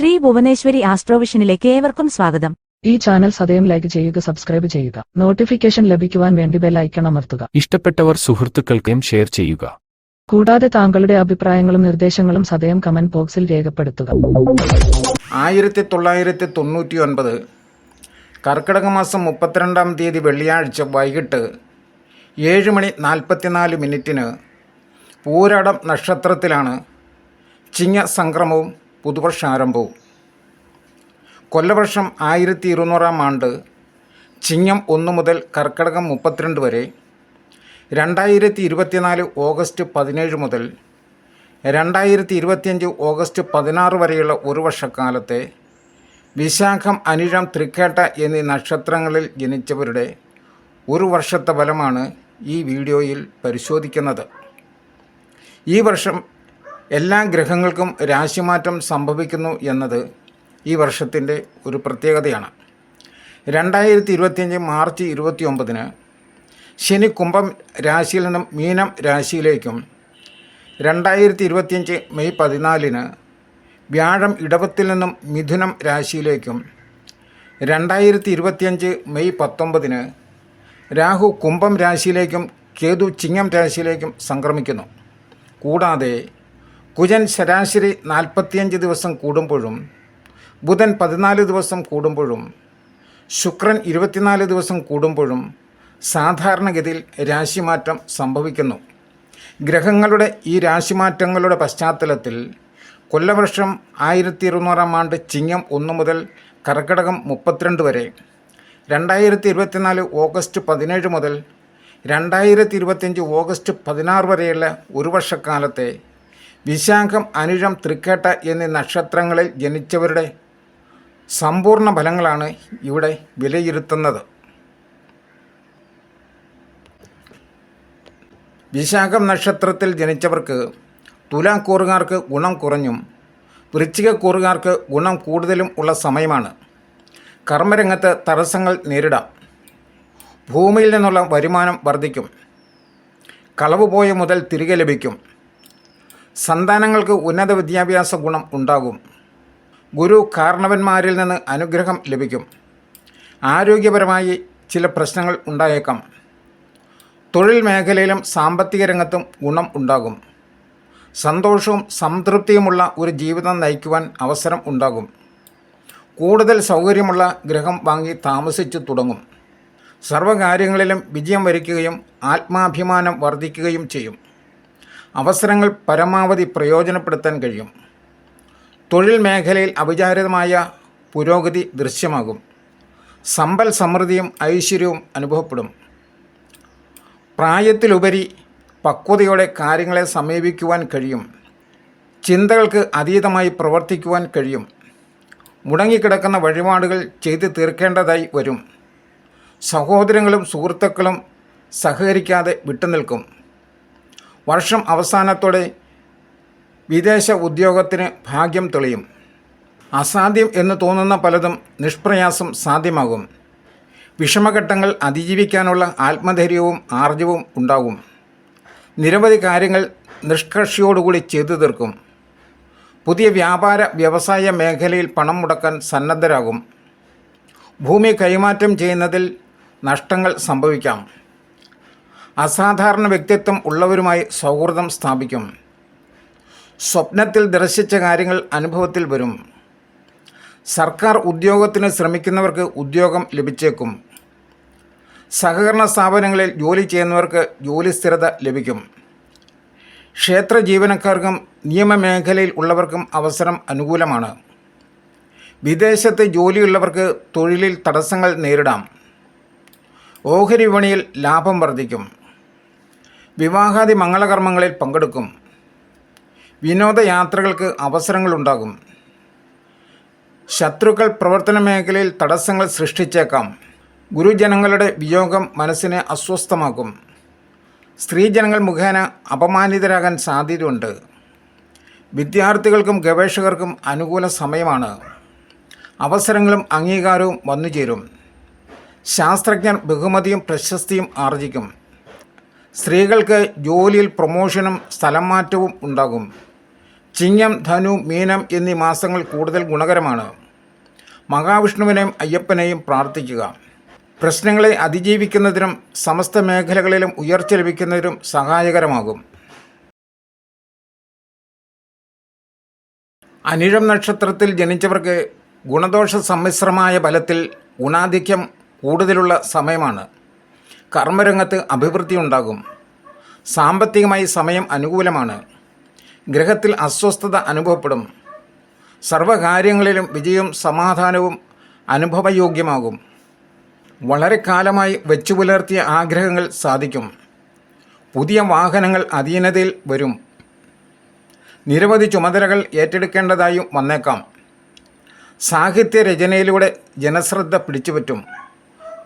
ശ്രീ ഭുവനേശ്വരി ആസ്ട്രോവിഷനിലേക്ക് ഏവർക്കും സ്വാഗതം. ഈ ചാനൽ സദയം ലൈക്ക് ചെയ്യുക സബ്സ്ക്രൈബ് ചെയ്യുക. നോട്ടിഫിക്കേഷൻ ലഭിക്കുവാൻ വേണ്ടി ബെൽ ഐക്കൺ അമർത്തുക. ഇഷ്ടപ്പെട്ടവർ സുഹൃത്തുക്കൾക്കും ഷെയർ ചെയ്യുക. കൂടാതെ താങ്കളുടെ അഭിപ്രായങ്ങളും നിർദ്ദേശങ്ങളും സദയം കമന്റ് ബോക്സിൽ രേഖപ്പെടുത്തുക. ആയിരത്തി തൊള്ളായിരത്തി തൊണ്ണൂറ്റി ഒൻപത് കർക്കിടക മാസം മുപ്പത്തിരണ്ടാം തീയതി വെള്ളിയാഴ്ച വൈകിട്ട് ഏഴ് മണി നാൽപ്പത്തിനാല് മിനിറ്റിന് പൂരാടം നക്ഷത്രത്തിലാണ് ചിങ്ങ സംക്രമവും പുതുവർഷാരംഭവും. കൊല്ലവർഷം ആയിരത്തി ഇരുന്നൂറാം ആണ്ട് ചിങ്ങം ഒന്ന് മുതൽ കർക്കിടകം മുപ്പത്തിരണ്ട് വരെ രണ്ടായിരത്തി ഇരുപത്തിനാല് ഓഗസ്റ്റ് പതിനേഴ് മുതൽ രണ്ടായിരത്തി ഇരുപത്തിയഞ്ച് ഓഗസ്റ്റ് പതിനാറ് വരെയുള്ള ഒരു വർഷക്കാലത്തെ വിശാഖം അനിഴം തൃക്കേട്ട എന്നീ നക്ഷത്രങ്ങളിൽ ജനിച്ചവരുടെ ഒരു വർഷത്തെ ഫലമാണ് ഈ വീഡിയോയിൽ പരിശോധിക്കുന്നത്. ഈ വർഷം എല്ലാ ഗ്രഹങ്ങൾക്കും രാശിമാറ്റം സംഭവിക്കുന്നു എന്നത് ഈ വർഷത്തിന്റെ ഒരു പ്രത്യേകതയാണ്. രണ്ടായിരത്തി ഇരുപത്തിയഞ്ച് മാർച്ച് ഇരുപത്തി ഒമ്പതിന് ശനി കുംഭം രാശിയിൽ നിന്നും മീനം രാശിയിലേക്കും രണ്ടായിരത്തി ഇരുപത്തിയഞ്ച് മെയ് പതിനാലിന് വ്യാഴം ഇടവത്തിൽ നിന്നും മിഥുനം രാശിയിലേക്കും രണ്ടായിരത്തി ഇരുപത്തിയഞ്ച് മെയ് പത്തൊമ്പതിന് രാഹു കുംഭം രാശിയിലേക്കും കേതു ചിങ്ങം രാശിയിലേക്കും സംക്രമിക്കുന്നു. കൂടാതെ കുജൻ ശരാശരി നാൽപ്പത്തിയഞ്ച് ദിവസം കൂടുമ്പോഴും ബുധൻ പതിനാല് ദിവസം കൂടുമ്പോഴും ശുക്രൻ ഇരുപത്തിനാല് ദിവസം കൂടുമ്പോഴും സാധാരണഗതിയിൽ രാശിമാറ്റം സംഭവിക്കുന്നു. ഗ്രഹങ്ങളുടെ ഈ രാശിമാറ്റങ്ങളുടെ പശ്ചാത്തലത്തിൽ കൊല്ലവർഷം ആയിരത്തി ഇരുന്നൂറാം ആണ്ട് ചിങ്ങം ഒന്ന് മുതൽ കർക്കിടകം മുപ്പത്തിരണ്ട് വരെ രണ്ടായിരത്തി ഇരുപത്തിനാല് ഓഗസ്റ്റ് പതിനേഴ് മുതൽ രണ്ടായിരത്തി ഇരുപത്തിയഞ്ച് ഓഗസ്റ്റ് പതിനാറ് വരെയുള്ള ഒരു വർഷക്കാലത്തെ വിശാഖം അനുഴം തൃക്കേട്ട എന്നീ നക്ഷത്രങ്ങളിൽ ജനിച്ചവരുടെ സമ്പൂർണ ഫലങ്ങളാണ് ഇവിടെ വിലയിരുത്തുന്നത്. വിശാഖം നക്ഷത്രത്തിൽ ജനിച്ചവർക്ക് തുലാം തുലാക്കൂറുകാർക്ക് ഗുണം കുറഞ്ഞും വൃശ്ചിക വൃശ്ചികക്കൂറുകാർക്ക് ഗുണം കൂടുതലും ഉള്ള സമയമാണ്. കർമ്മരംഗത്ത് തടസ്സങ്ങൾ നേരിടാം. ഭൂമിയിൽ നിന്നുള്ള വരുമാനം വർദ്ധിക്കും. കളവ് പോയ മുതൽ തിരികെ ലഭിക്കും. സന്താനങ്ങൾക്ക് ഉന്നത വിദ്യാഭ്യാസ ഗുണം ഉണ്ടാകും. ഗുരു കാരണവന്മാരിൽ നിന്ന് അനുഗ്രഹം ലഭിക്കും. ആരോഗ്യപരമായി ചില പ്രശ്നങ്ങൾ ഉണ്ടായേക്കാം. തൊഴിൽ മേഖലയിലും സാമ്പത്തിക രംഗത്തും ഗുണം ഉണ്ടാകും. സന്തോഷവും സംതൃപ്തിയുമുള്ള ഒരു ജീവിതം നയിക്കുവാൻ അവസരം ഉണ്ടാകും. കൂടുതൽ സൗകര്യമുള്ള ഗ്രഹം വാങ്ങി താമസിച്ചു തുടങ്ങും. സർവകാര്യങ്ങളിലും വിജയം വരിക്കുകയും ആത്മാഭിമാനം വർദ്ധിക്കുകയും ചെയ്യും. അവസരങ്ങൾ പരമാവധി പ്രയോജനപ്പെടുത്താൻ കഴിയും. തൊഴിൽ മേഖലയിൽ അവിചാരിതമായ പുരോഗതി ദൃശ്യമാകും. സമ്പൽ സമൃദ്ധിയും ഐശ്വര്യവും അനുഭവപ്പെടും. പ്രായത്തിലുപരി പക്വതയോടെ കാര്യങ്ങളെ സമീപിക്കുവാൻ കഴിയും. ചിന്തകൾക്ക് അതീതമായി പ്രവർത്തിക്കുവാൻ കഴിയും. മുടങ്ങിക്കിടക്കുന്ന വഴിപാടുകൾ ചെയ്തു തീർക്കേണ്ടതായി വരും. സഹോദരങ്ങളും സുഹൃത്തുക്കളും സഹകരിക്കാതെ വിട്ടുനിൽക്കും. വർഷം അവസാനത്തോടെ വിദേശ ഉദ്യോഗത്തിന് ഭാഗ്യം തെളിയും. അസാധ്യം എന്ന് തോന്നുന്ന പലതും നിഷ്പ്രയാസം സാധ്യമാകും. വിഷമഘട്ടങ്ങൾ അതിജീവിക്കാനുള്ള ആത്മധൈര്യവും ആർജവും ഉണ്ടാകും. നിരവധി കാര്യങ്ങൾ നിഷ്കർഷിയോടുകൂടി ചെയ്തു തീർക്കും. പുതിയ വ്യാപാര വ്യവസായ മേഖലയിൽ പണം മുടക്കാൻ സന്നദ്ധരാകും. ഭൂമി കൈമാറ്റം ചെയ്യുന്നതിൽ നഷ്ടങ്ങൾ സംഭവിക്കാം. അസാധാരണ വ്യക്തിത്വം ഉള്ളവരുമായി സൗഹൃദം സ്ഥാപിക്കും. സ്വപ്നത്തിൽ ദർശിച്ച കാര്യങ്ങൾ അനുഭവത്തിൽ വരും. സർക്കാർ ഉദ്യോഗത്തിന് ശ്രമിക്കുന്നവർക്ക് ഉദ്യോഗം ലഭിച്ചേക്കും. സഹകരണ സ്ഥാപനങ്ങളിൽ ജോലി ചെയ്യുന്നവർക്ക് ജോലി സ്ഥിരത ലഭിക്കും. ക്ഷേത്ര ജീവനക്കാർക്കും നിയമമേഖലയിൽ ഉള്ളവർക്കും അവസരം അനുകൂലമാണ്. വിദേശത്ത് ജോലിയുള്ളവർക്ക് തൊഴിലിൽ തടസ്സങ്ങൾ നേരിടാം. ഓഹരി വിപണിയിൽ ലാഭം വർദ്ധിക്കും. വിവാഹാദി മംഗളകർമ്മങ്ങളിൽ പങ്കെടുക്കും. വിനോദയാത്രകൾക്ക് അവസരങ്ങളുണ്ടാകും. ശത്രുക്കൾ പ്രവർത്തന മേഖലയിൽ തടസ്സങ്ങൾ സൃഷ്ടിച്ചേക്കാം. ഗുരുജനങ്ങളുടെ വിയോഗം മനസ്സിനെ അസ്വസ്ഥമാക്കും. സ്ത്രീജനങ്ങൾ മുഖേന അപമാനിതരാകാൻ സാധ്യതയുണ്ട്. വിദ്യാർത്ഥികൾക്കും ഗവേഷകർക്കും അനുകൂല സമയമാണ്. അവസരങ്ങളും അംഗീകാരവും വന്നുചേരും. ശാസ്ത്രജ്ഞർ ബഹുമതിയും പ്രശസ്തിയും ആർജിക്കും. സ്ത്രീകൾക്ക് ജോലിയിൽ പ്രൊമോഷനും സ്ഥലം മാറ്റവും ഉണ്ടാകും. ചിങ്ങം ധനു മീനം എന്നീ മാസങ്ങൾ കൂടുതൽ ഗുണകരമാണ്. മഹാവിഷ്ണുവിനെയും അയ്യപ്പനെയും പ്രാർത്ഥിക്കുക. പ്രശ്നങ്ങളെ അതിജീവിക്കുന്നതിനും സമസ്ത മേഖലകളിലും ഉയർച്ച ലഭിക്കുന്നതിനും സഹായകരമാകും. അനിഴം നക്ഷത്രത്തിൽ ജനിച്ചവർക്ക് ഗുണദോഷ സമ്മിശ്രമായ ബലത്തിൽ ഗുണാധിക്യം കൂടുതലുള്ള സമയമാണ്. കർമ്മരംഗത്ത് അഭിവൃദ്ധി ഉണ്ടാകും. സാമ്പത്തികമായി സമയം അനുകൂലമാണ്. ഗ്രഹത്തിൽ അസ്വസ്ഥത അനുഭവപ്പെടും. സർവകാര്യങ്ങളിലും വിജയവും സമാധാനവും അനുഭവയോഗ്യമാകും. വളരെ കാലമായി വെച്ചു പുലർത്തിയ ആഗ്രഹങ്ങൾ സാധിക്കും. പുതിയ വാഹനങ്ങൾ അധീനതയിൽ വരും. നിരവധി ചുമതലകൾ ഏറ്റെടുക്കേണ്ടതായും വന്നേക്കാം. സാഹിത്യ രചനയിലൂടെ ജനശ്രദ്ധ പിടിച്ചുപറ്റും.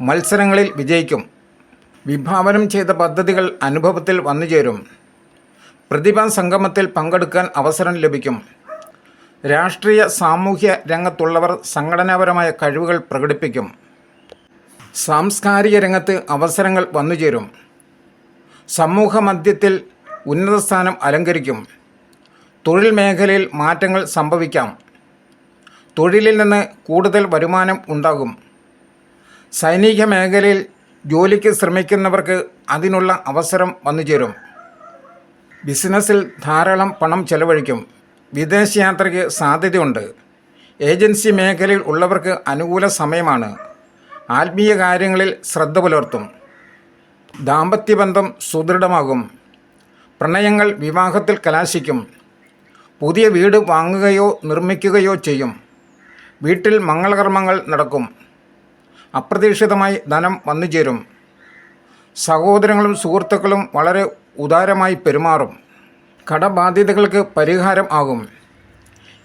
മത്സരങ്ങളിൽ വിജയിക്കും. വിഭാവനം ചെയ്ത പദ്ധതികൾ അനുഭവത്തിൽ വന്നുചേരും. പ്രതിഭാ സംഗമത്തിൽ പങ്കെടുക്കാൻ അവസരം ലഭിക്കും. രാഷ്ട്രീയ സാമൂഹ്യ രംഗത്തുള്ളവർ സംഘടനാപരമായ കഴിവുകൾ പ്രകടിപ്പിക്കും. സാംസ്കാരിക രംഗത്ത് അവസരങ്ങൾ വന്നുചേരും. സമൂഹ മധ്യത്തിൽ ഉന്നത സ്ഥാനം അലങ്കരിക്കും. തൊഴിൽ മേഖലയിൽ മാറ്റങ്ങൾ സംഭവിക്കാം. തൊഴിലിൽ നിന്ന് കൂടുതൽ വരുമാനം ഉണ്ടാകും. സൈനിക മേഖലയിൽ ജോലിക്ക് ശ്രമിക്കുന്നവർക്ക് അതിനുള്ള അവസരം വന്നുചേരും ബിസിനസ്സിൽ ധാരാളം പണം ചെലവഴിക്കും. വിദേശയാത്രയ്ക്ക് സാധ്യതയുണ്ട്. ഏജൻസി മേഖലയിൽ ഉള്ളവർക്ക് അനുകൂല സമയമാണ്. ആത്മീയ കാര്യങ്ങളിൽ ശ്രദ്ധ പുലർത്തും. ദാമ്പത്യബന്ധം സുദൃഢമാകും. പ്രണയങ്ങൾ വിവാഹത്തിൽ കലാശിക്കും. പുതിയ വീട് വാങ്ങുകയോ നിർമ്മിക്കുകയോ ചെയ്യും. വീട്ടിൽ മംഗളകർമ്മങ്ങൾ നടക്കും. അപ്രതീക്ഷിതമായി ധനം വന്നു ചേരും സഹോദരങ്ങളും സുഹൃത്തുക്കളും വളരെ ഉദാരമായി പെരുമാറും. കടബാധ്യതകൾക്ക് പരിഹാരം ആകും.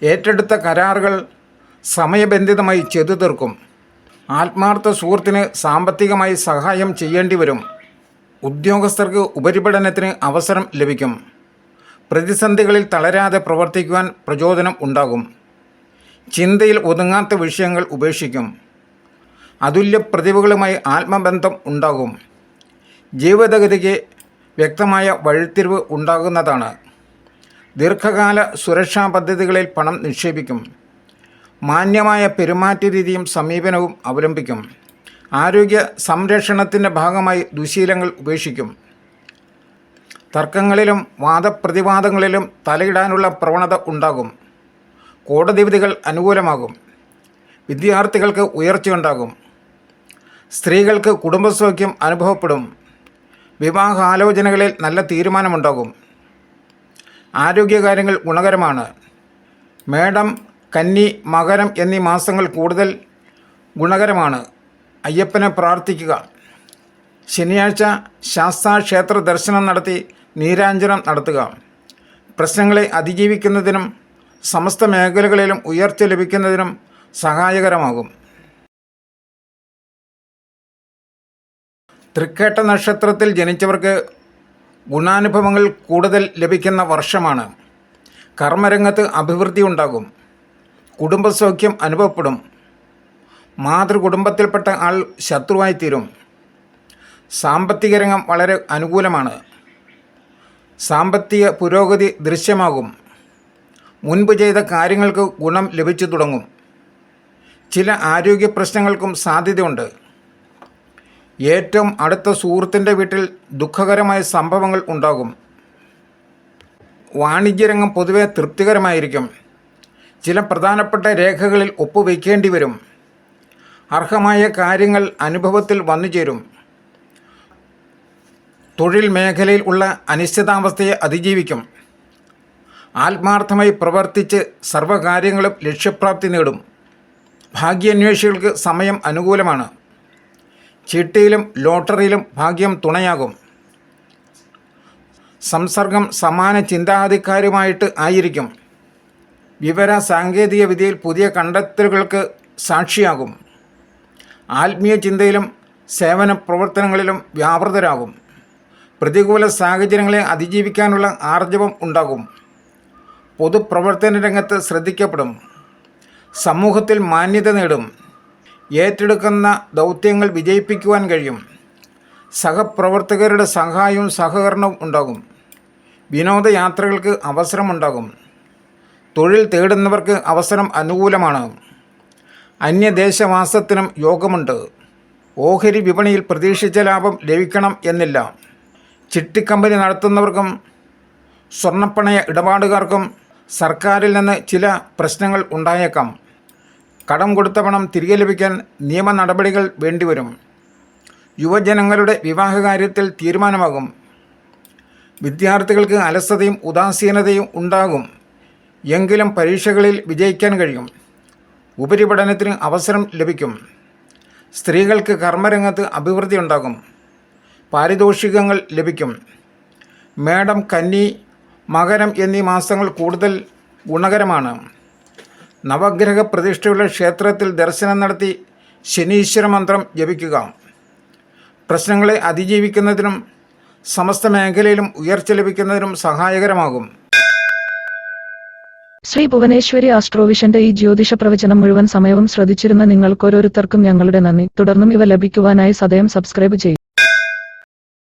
ഏറ്റെടുത്ത കരാറുകൾ സമയബന്ധിതമായി ചെയ്തു തീർക്കും. ആത്മാർത്ഥ സുഹൃത്തിന് സാമ്പത്തികമായി സഹായം ചെയ്യേണ്ടി വരും. ഉദ്യോഗസ്ഥർക്ക് ഉപരിപഠനത്തിന് അവസരം ലഭിക്കും. പ്രതിസന്ധികളിൽ തളരാതെ പ്രവർത്തിക്കുവാൻ പ്രചോദനം ഉണ്ടാകും. ചിന്തയിൽ ഒതുങ്ങാത്ത വിഷയങ്ങൾ ഉപേക്ഷിക്കും. അതുല്യ പ്രതിഭകളുമായി ആത്മബന്ധം ഉണ്ടാകും. ജീവിതഗതിക്ക് വ്യക്തമായ വഴിത്തിരിവ് ഉണ്ടാകുന്നതാണ്. ദീർഘകാല സുരക്ഷാ പദ്ധതികളിൽ പണം നിക്ഷേപിക്കും. മാന്യമായ പെരുമാറ്റ രീതിയും സമീപനവും അവലംബിക്കും. ആരോഗ്യ സംരക്ഷണത്തിന്റെ ഭാഗമായി ദുശീലങ്ങൾ ഉപേക്ഷിക്കും. തർക്കങ്ങളിലും വാദപ്രതിവാദങ്ങളിലും തലയിടാനുള്ള പ്രവണത ഉണ്ടാകും. കോടതി വിധികൾ അനുകൂലമാകും. വിദ്യാർത്ഥികൾക്ക് ഉയർച്ചയുണ്ടാകും. സ്ത്രീകൾക്ക് കുടുംബസൗഖ്യം അനുഭവപ്പെടും. വിവാഹാലോചനകളിൽ നല്ല തീരുമാനമുണ്ടാകും. ആരോഗ്യകാര്യങ്ങൾ ഗുണകരമാണ്. മേടം കന്നി മകരം എന്നീ മാസങ്ങൾ കൂടുതൽ ഗുണകരമാണ്. അയ്യപ്പനെ പ്രാർത്ഥിക്കുക. ശനിയാഴ്ച ശാസ്താ ക്ഷേത്ര ദർശനം നടത്തി നീരാഞ്ജനം നടത്തുക. പ്രശ്നങ്ങളെ അതിജീവിക്കുന്നതിനും സമസ്ത മേഖലകളിലും ഉയർച്ച ലഭിക്കുന്നതിനും സഹായകരമാകും. തൃക്കേട്ട നക്ഷത്രത്തിൽ ജനിച്ചവർക്ക് ഗുണാനുഭവങ്ങൾ കൂടുതൽ ലഭിക്കുന്ന വർഷമാണ്. കർമ്മരംഗത്ത് അഭിവൃദ്ധി ഉണ്ടാകും. കുടുംബസൗഖ്യം അനുഭവപ്പെടും. മാതൃകുടുംബത്തിൽപ്പെട്ട ആൾ ശത്രുവായി തീരും. സാമ്പത്തിക രംഗം വളരെ അനുകൂലമാണ്. സാമ്പത്തിക പുരോഗതി ദൃശ്യമാകും. മുൻപ് ചെയ്ത കാര്യങ്ങൾക്ക് ഗുണം ലഭിച്ചു തുടങ്ങും. ചില ആരോഗ്യ പ്രശ്നങ്ങൾക്കും സാധ്യതയുണ്ട്. ഏറ്റവും അടുത്ത സുഹൃത്തിന്റെ വീട്ടിൽ ദുഃഖകരമായ സംഭവങ്ങൾ ഉണ്ടാകും. വാണിജ്യരംഗം പൊതുവെ തൃപ്തികരമായിരിക്കും. ചില പ്രധാനപ്പെട്ട രേഖകളിൽ ഒപ്പുവെക്കേണ്ടി വരും. അർഹമായ കാര്യങ്ങൾ അനുഭവത്തിൽ വന്നു ചേരും. തൊഴിൽ മേഖലയിൽ ഉള്ള അനിശ്ചിതാവസ്ഥയെ അതിജീവിക്കും. ആത്മാർത്ഥമായി പ്രവർത്തിച്ച് സർവകാര്യങ്ങളും ലക്ഷ്യപ്രാപ്തി നേടും. ഭാഗ്യാന്വേഷികൾക്ക് സമയം അനുകൂലമാണ്. ചിട്ടിയിലും ലോട്ടറിയിലും ഭാഗ്യം തുണയാകും. സംസർഗം സമാന ചിന്താഗതിക്കാരുമായിട്ട് ആയിരിക്കും. വിവര സാങ്കേതിക വിദ്യയിൽ പുതിയ കണ്ടെത്തലുകൾക്ക് സാക്ഷിയാകും. ആത്മീയ ചിന്തയിലും സേവന പ്രവർത്തനങ്ങളിലും വ്യാപൃതരാകും. പ്രതികൂല സാഹചര്യങ്ങളെ അതിജീവിക്കാനുള്ള ആർജവം ഉണ്ടാകും. പൊതുപ്രവർത്തന രംഗത്ത് ശ്രദ്ധിക്കപ്പെടും. സമൂഹത്തിൽ മാന്യത നേടും. ഏറ്റെടുക്കുന്ന ദൗത്യങ്ങൾ വിജയിപ്പിക്കുവാൻ കഴിയും. സഹപ്രവർത്തകരുടെ സഹായവും സഹകരണവും ഉണ്ടാകും. വിനോദയാത്രകൾക്ക് അവസരമുണ്ടാകും. തൊഴിൽ തേടുന്നവർക്ക് അവസരം അനുകൂലമാണ്. അന്യദേശവാസത്തിനും യോഗമുണ്ട്. ഓഹരി വിപണിയിൽ പ്രതീക്ഷിച്ച ലാഭം ലഭിക്കണം എന്നില്ല. ചിട്ടിക്കമ്പനി നടത്തുന്നവർക്കും സ്വർണപ്പണയ ഇടപാടുകാർക്കും സർക്കാരിൽ നിന്ന് ചില പ്രശ്നങ്ങൾ ഉണ്ടായേക്കാം. കടം കൊടുത്ത പണം തിരികെ ലഭിക്കാൻ നിയമ നടപടികൾ വേണ്ടിവരും. യുവജനങ്ങളുടെ വിവാഹകാര്യത്തിൽ തീരുമാനമാകും. വിദ്യാർത്ഥികൾക്ക് അലസതയും ഉദാസീനതയും ഉണ്ടാകും. എങ്കിലും പരീക്ഷകളിൽ വിജയിക്കാൻ കഴിയും. ഉപരിപഠനത്തിന് അവസരം ലഭിക്കും. സ്ത്രീകൾക്ക് കർമ്മരംഗത്ത് അഭിവൃദ്ധി ഉണ്ടാകും. പാരിതോഷികങ്ങൾ ലഭിക്കും. മേടം കന്നി മകരം എന്നീ മാസങ്ങൾ കൂടുതൽ ഗുണകരമാണ്. നവഗ്രഹ പ്രതിഷ്ഠയുള്ള ക്ഷേത്രത്തിൽ ദർശനം നടത്തി ശനീശ്വര മന്ത്രം ജപിക്കുക. പ്രശ്നങ്ങളെ അതിജീവിക്കുന്നതിനും സമസ്ത മേഖലയിലും ഉയർച്ച ലഭിക്കുന്നതിനും സഹായകരമാകും. ശ്രീ ഭുവനേശ്വരി ആസ്ട്രോവിഷന്റെ ഈ ജ്യോതിഷ പ്രവചനം മുഴുവൻ സമയവും ശ്രദ്ധിച്ചിരുന്ന നിങ്ങൾക്കോരോരുത്തർക്കും ഞങ്ങളുടെ നന്ദി. തുടർന്നും ഇവ ലഭിക്കുവാനായി സദയം സബ്സ്ക്രൈബ് ചെയ്യുക